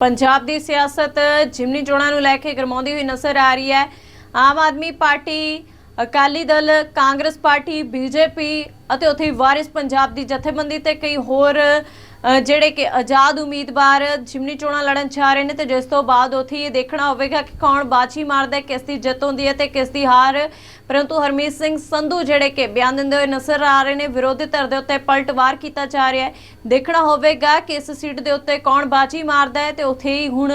ਪੰਜਾਬ ਦੀ ਸਿਆਸਤ ਜਿਮਨੀ ਚੋਣਾਂ ਨੂੰ ਲੈ ਕੇ ਗਰਮਾਉਂਦੀ ਹੋਈ ਨਜ਼ਰ ਆ ਰਹੀ ਹੈ। Aam Aadmi Party, Akali Dal, Congress party, BJP ਅਤੇ ਉੱਥੇ ਹੀ ਵਾਰਿਸ ਪੰਜਾਬ ਦੀ ਜਥੇਬੰਦੀ ਤੇ ਕਈ ਹੋਰ ਜਿਹੜੇ ਕਿ ਆਜ਼ਾਦ ਉਮੀਦਵਾਰ ਜਿਮਨੀ ਚੋਣਾਂ ਲੜਨ ਜਾ ਰਹੇ ਨੇ ਤੇ ਜਿਸ ਤੋਂ ਬਾਅਦ ਉੱਥੇ ਇਹ ਦੇਖਣਾ ਹੋਵੇਗਾ ਕਿ ਕੌਣ ਬਾਜੀ ਮਾਰਦਾ, ਕਿਸ ਦੀ ਜਿੱਤ ਹੁੰਦੀ ਹੈ ਤੇ ਕਿਸ ਦੀ ਹਾਰ। ਪਰੰਤੂ ਹਰਮੀਤ ਸਿੰਘ ਸੰਧੂ ਜਿਹੜੇ ਕਿ ਬਿਆਨ ਦਿੰਦੇ ਹੋਏ ਨਜ਼ਰ ਆ ਰਹੇ ਨੇ, ਵਿਰੋਧੀ ਧਿਰ ਦੇ ਉੱਤੇ ਪਲਟਵਾਰ ਕੀਤਾ ਜਾ ਰਿਹਾ ਹੈ। ਦੇਖਣਾ ਹੋਵੇਗਾ ਕਿ ਇਸ ਸੀਟ ਦੇ ਉੱਤੇ ਕੌਣ ਬਾਜੀ ਮਾਰਦਾ ਹੈ ਤੇ ਉੱਥੇ ਹੀ ਹੁਣ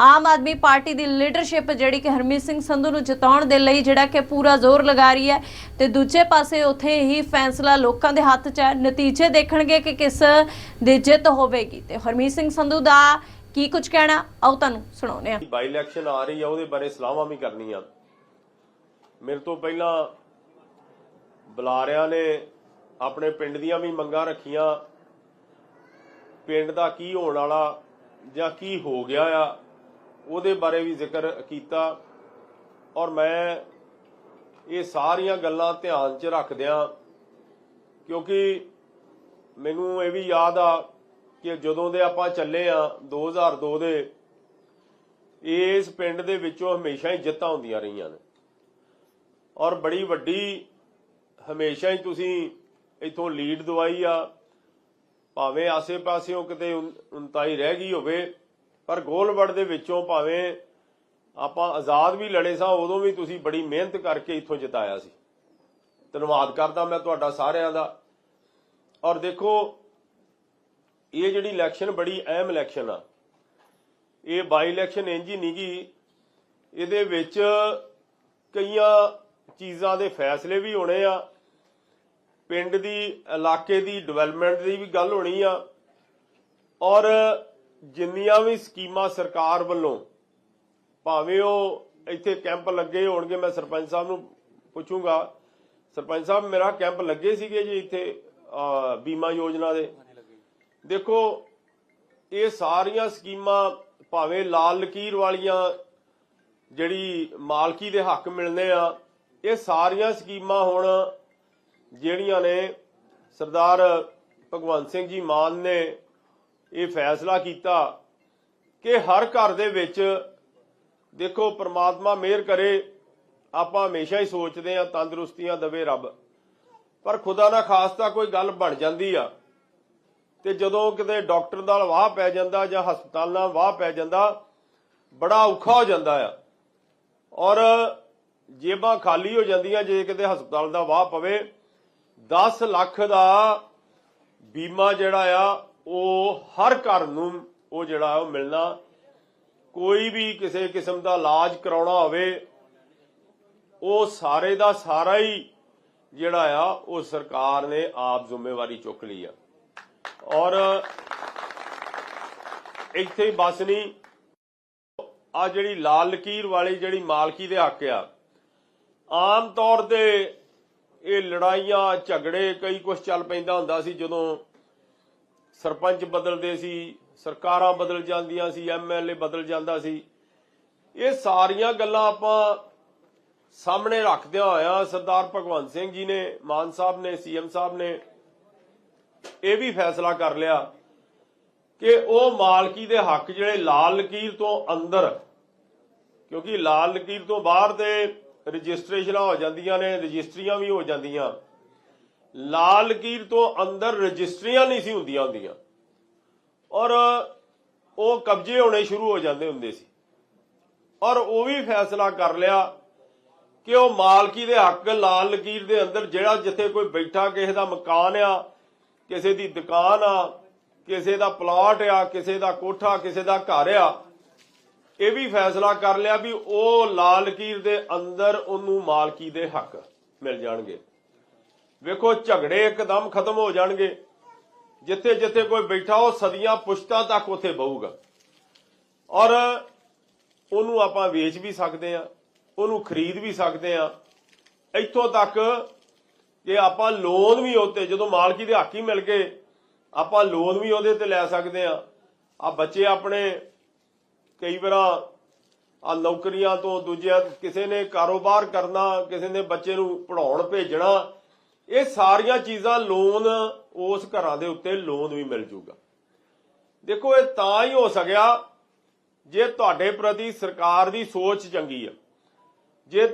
ਆਮ ਆਦਮੀ ਪਾਰਟੀ ਦੀ ਲੀਡਰਸ਼ਿਪ ਜਿਹੜੀ ਕਿ ਹਰਮੀਤ ਸਿੰਘ ਸੰਧੂ ਨੂੰ ਜਿਤਾਉਣ ਦੇ ਲਈ ਜਿਹੜਾ ਕਿ ਪੂਰਾ ਜ਼ੋਰ ਲਗਾ ਰਹੀ ਹੈ ਤੇ ਦੂਜੇ ਪਾਸੇ ਉੱਥੇ ਹੀ ਫੈਸਲਾ ਲੋਕਾਂ ਦੇ ਹੱਥ 'ਚ ਹੈ। ਨਤੀਜੇ ਦੇਖਣਗੇ ਕਿ ਕਿਸ ਦੀ ਜਿੱਤ ਹੋਵੇਗੀ। ਤੇ ਹਰਮੀਤ ਸਿੰਘ ਸੰਧੂ ਦਾ ਕੀ ਕੁਝ ਕਹਿਣਾ? ਆਓ ਤੁਹਾਨੂੰ ਸੁਣਾਉਂਦੇ ਹਾਂ। ਬਾਈ ਇਲੈਕਸ਼ਨ ਆ ਰਹੀ ਆ, ਉਹਦੇ ਬਾਰੇ ਸਲਾਹਾਂ ਵੀ ਕਰਨੀਆਂ। ਮੇਰੇ ਤੋਂ ਪਹਿਲਾਂ ਬੁਲਾਰਿਆਂ ਨੇ ਆਪਣੇ ਪਿੰਡ ਦੀਆਂ ਵੀ ਮੰਗਾਂ ਰੱਖੀਆਂ। ਪਿੰਡ ਦਾ ਕੀ ਹੋਣ ਵਾਲਾ ਜਾਂ ਕੀ ਹੋ ਗਿਆ ਆ, ਉਹਦੇ ਬਾਰੇ ਵੀ ਜ਼ਿਕਰ ਕੀਤਾ। ਔਰ ਮੈਂ ਇਹ ਸਾਰੀਆਂ ਗੱਲਾਂ ਧਿਆਨ 'ਚ ਰੱਖਦਿਆਂ ਕਿਉਂਕਿ ਮੈਨੂੰ ਇਹ ਵੀ ਯਾਦ ਆ ਕਿ ਜਦੋਂ ਦੇ ਆਪਾਂ ਚੱਲੇ ਆ 2002 ਦੇ, ਇਸ ਪਿੰਡ ਦੇ ਵਿੱਚੋਂ ਹਮੇਸ਼ਾ ਹੀ ਜਿੱਤਾਂ ਹੁੰਦੀਆਂ ਰਹੀਆਂ ਨੇ। ਔਰ ਬੜੀ ਵੱਡੀ ਹਮੇਸ਼ਾ ਹੀ ਤੁਸੀਂ ਇਥੋਂ ਲੀਡ ਦਵਾਈ ਆ, ਭਾਵੇਂ ਆਸੇ-ਪਾਸਿਓਂ ਕਿਤੇ ਉਨ- ਉਨਤਾਈ ਰਹਿ ਗਈ ਹੋਵੇ, ਪਰ ਗੋਲਵੜ ਦੇ ਵਿੱਚੋਂ ਭਾਵੇਂ ਆਪਾਂ ਆਜ਼ਾਦ ਵੀ ਲੜੇ ਸਾਂ, ਉਦੋਂ ਵੀ ਤੁਸੀਂ ਬੜੀ ਮਿਹਨਤ ਕਰਕੇ ਇਥੋਂ ਜਿਤਾਇਆ ਸੀ। ਧੰਨਵਾਦ ਕਰਦਾ ਮੈਂ ਤੁਹਾਡਾ ਸਾਰਿਆਂ ਦਾ। ਔਰ ਦੇਖੋ, ਇਹ ਜਿਹੜੀ ਇਲੈਕਸ਼ਨ ਬੜੀ ਅਹਿਮ ਇਲੈਕਸ਼ਨ ਆ। ਇਹ ਬਾਈ ਇਲੈਕਸ਼ਨ ਇੰਜ ਹੀ ਨਹੀਂ ਗੀ। ਇਹਦੇ ਵਿੱਚ ਕਈਆਂ ਚੀਜ਼ਾਂ ਦੇ ਫੈਸਲੇ ਵੀ ਹੋਣੇ ਆ। ਪਿੰਡ ਦੀ, ਇਲਾਕੇ ਦੀ ਡਿਵੈਲਪਮੈਂਟ ਦੀ ਵੀ ਗੱਲ ਹੋਣੀ ਆ। ਔਰ ਜਿੰਨੀਆਂ ਵੀ ਸਕੀਮਾਂ ਸਰਕਾਰ ਵੱਲੋਂ, ਭਾਵੇਂ ਉਹ ਇੱਥੇ ਕੈਂਪ ਲੱਗੇ ਹੋਣਗੇ, ਮੈਂ ਸਰਪੰਚ ਸਾਹਿਬ ਨੂੰ ਪੁੱਛੂੰਗਾ ਸਰਪੰਚ ਸਾਹਿਬ, ਮੇਰਾ ਕੈਂਪ ਲੱਗੇ ਸੀਗੇ ਜੀ ਇੱਥੇ ਬੀਮਾ ਯੋਜਨਾ ਦੇ। ਦੇਖੋ, ਇਹ ਸਾਰੀਆਂ ਸਕੀਮਾਂ ਭਾਵੇਂ ਲਾਲ ਲਕੀਰ ਵਾਲੀਆਂ ਜਿਹੜੀ ਮਾਲਕੀ ਦੇ ਹੱਕ ਮਿਲਨੇ ਆ, ਇਹ ਸਾਰੀਆਂ ਸਕੀਮਾਂ ਹੁਣ ਜਿਹੜੀਆਂ ਨੇ ਸਰਦਾਰ ਭਗਵੰਤ ਸਿੰਘ ਜੀ ਮਾਨ ਨੇ ਇਹ ਫੈਸਲਾ ਕੀਤਾ ਕਿ ਹਰ ਘਰ ਦੇ ਵਿੱਚ ਦੇਖੋ, ਪ੍ਰਮਾਤਮਾ ਮਿਹਰ ਕਰੇ ਆਪਾਂ ਹਮੇਸ਼ਾ ਹੀ ਸੋਚਦੇ ਆ ਤੰਦਰੁਸਤੀਆਂ ਦਵੇ ਰੱਬ। ਪਰ ਖੁਦਾ ਨਾ ਖਾਸਤਾ ਕੋਈ ਗੱਲ ਬਣ ਜਾਂਦੀ ਆ। ਤੇ ਜਦੋਂ ਕਿਤੇ ਡਾਕਟਰ ਨਾਲ ਵਾਹ ਪੈ ਜਾਂਦਾ ਜਾਂ ਹਸਪਤਾਲ ਨਾਲ ਵਾਹ ਪੈ ਜਾਂਦਾ, ਬੜਾ ਔਖਾ ਹੋ ਜਾਂਦਾ ਆ। ਔਰ ਜੇਬਾਂ ਖਾਲੀ ਹੋ ਜਾਂਦੀਆਂ ਜੇ ਕਿਤੇ ਹਸਪਤਾਲ ਦਾ ਵਾਹ ਪਵੇ। 10 ਲੱਖ ਦਾ ਬੀਮਾ ਜਿਹੜਾ ਆ, ਉਹ ਹਰ ਘਰ ਨੂੰ ਉਹ ਜਿਹੜਾ ਉਹ ਮਿਲਣਾ। ਕੋਈ ਵੀ ਕਿਸੇ ਕਿਸਮ ਦਾ ਇਲਾਜ ਕਰਾਉਣਾ ਹੋਵੇ ਉਹ ਸਾਰੇ ਦਾ ਸਾਰਾ ਹੀ ਜਿਹੜਾ ਆ, ਉਹ ਸਰਕਾਰ ਨੇ ਆਪ ਜ਼ਿੰਮੇਵਾਰੀ ਚੁੱਕ ਲਈ ਆ। ਔਰ ਇੱਥੇ ਹੀ ਬਸ ਨਹੀਂ ਆ ਜਿਹੜੀ ਲਾਲ ਲਕੀਰ ਵਾਲੀ ਜਿਹੜੀ ਮਾਲਕੀ ਦੇ ਹੱਕ ਆ, ਆਮ ਤੌਰ ਤੇ ਇਹ ਲੜਾਈਆਂ, ਝਗੜੇ ਕਈ ਕੁਝ ਚੱਲ ਪੈਂਦਾ ਹੁੰਦਾ ਸੀ, ਜਦੋਂ ਸਰਪੰਚ ਬਦਲਦੇ ਸੀ, ਸਰਕਾਰਾਂ ਬਦਲ ਜਾਂਦੀਆਂ ਸੀ ਐਮਐਲਏ ਬਦਲ ਜਾਂਦਾ ਸੀ। ਇਹ ਸਾਰੀਆਂ ਗੱਲਾਂ ਆਪਾਂ ਸਾਹਮਣੇ ਰੱਖਦਿਆਂ ਹੋਇਆ ਸਰਦਾਰ ਭਗਵੰਤ ਸਿੰਘ ਜੀ ਨੇ, ਮਾਨ ਸਾਹਿਬ ਨੇ, ਸੀਐਮ ਸਾਹਿਬ ਨੇ ਇਹ ਵੀ ਫੈਸਲਾ ਕਰ ਲਿਆ ਕਿ ਉਹ ਮਾਲਕੀ ਦੇ ਹੱਕ ਜਿਹੜੇ ਲਾਲ ਲਕੀਰ ਤੋਂ ਅੰਦਰ, ਕਿਉਂਕਿ ਲਾਲ ਲਕੀਰ ਤੋਂ ਬਾਹਰ ਤੇ ਰਜਿਸਟ੍ਰੇਸ਼ਨਾਂ ਹੋ ਜਾਂਦੀਆਂ ਨੇ, ਰਜਿਸਟਰੀਆਂ ਵੀ ਹੋ ਜਾਂਦੀਆਂ। ਲਾਲ ਲਕੀਰ ਤੋਂ ਅੰਦਰ ਰਜਿਸਟਰੀਆਂ ਨਹੀਂ ਸੀ ਹੁੰਦੀਆਂ ਹੁੰਦੀਆਂ। ਔਰ ਉਹ ਕਬਜ਼ੇ ਹੋਣੇ ਸ਼ੁਰੂ ਹੋ ਜਾਂਦੇ ਹੁੰਦੇ ਸੀ। ਔਰ ਉਹ ਵੀ ਫੈਸਲਾ ਕਰ ਲਿਆ ਕਿ ਉਹ ਮਾਲਕੀ ਦੇ ਹੱਕ ਲਾਲ ਲਕੀਰ ਦੇ ਅੰਦਰ ਜਿਹੜਾ ਜਿੱਥੇ ਕੋਈ ਬੈਠਾ, ਕਿਸੇ ਦਾ ਮਕਾਨ ਆ, ਕਿਸੇ ਦੀ ਦੁਕਾਨ ਆ, ਕਿਸੇ ਦਾ ਪਲਾਟ ਆ, ਕਿਸੇ ਦਾ ਕੋਠਾ, ਕਿਸੇ ਦਾ ਘਰ ਆ, ਇਹ ਵੀ ਫੈਸਲਾ ਕਰ ਲਿਆ ਵੀ ਉਹ ਲਾਲ ਲਕੀਰ ਦੇ ਅੰਦਰ ਉਹਨੂੰ ਮਾਲਕੀ ਦੇ ਹੱਕ ਮਿਲ ਜਾਣਗੇ। ਵੇਖੋ, ਝਗੜੇ ਇੱਕਦਮ ਖਤਮ ਹੋ ਜਾਣਗੇ। ਜਿੱਥੇ ਜਿੱਥੇ ਕੋਈ ਬੈਠਾ, ਉਹ ਸਦੀਆਂ ਪੁਸ਼ਤਾਂ ਤੱਕ ਉਥੇ ਬਹੂਗਾ। ਔਰ ਉਹਨੂੰ ਆਪਾਂ ਵੇਚ ਵੀ ਸਕਦੇ ਆ ਉਹਨੂੰ ਖਰੀਦ ਵੀ ਸਕਦੇ ਆ ਇੱਥੋਂ ਤੱਕ ਕਿ ਆਪਾਂ ਲੋਨ ਵੀ ਉੱਤੇ ਜਦੋਂ ਮਾਲਕੀ ਦੇ ਹੱਕ ਹੀ ਮਿਲ ਗਏ, ਆਪਾਂ ਲੋਨ ਵੀ ਉਹਦੇ ਤੇ ਲੈ ਸਕਦੇ ਆ ਆ ਬੱਚੇ ਆਪਣੇ ਕਈ ਵਾਰਾਂ ਆ ਨੌਕਰੀਆਂ ਤੋਂ ਦੂਜਿਆਂ, ਕਿਸੇ ਨੇ ਕਾਰੋਬਾਰ ਕਰਨਾ, ਕਿਸੇ ਨੇ ਬੱਚੇ ਨੂੰ ਪੜਾਉਣ ਭੇਜਣਾ, ਇਹ ਸਾਰੀਆਂ ਚੀਜ਼ਾਂ ਲੋਨ ਉਸ ਘਰਾਂ ਦੇ ਉੱਤੇ ਲੋਨ ਵੀ ਮਿਲ ਜੂਗਾ। ਦੇਖੋ, ਇਹ ਤਾਂ ਹੀ ਹੋ ਸਕਿਆ ਜੇ ਤੁਹਾਡੇ ਪ੍ਰਤੀ ਸਰਕਾਰ ਦੀ ਸੋਚ ਚੰਗੀ ਆ। ਜੇ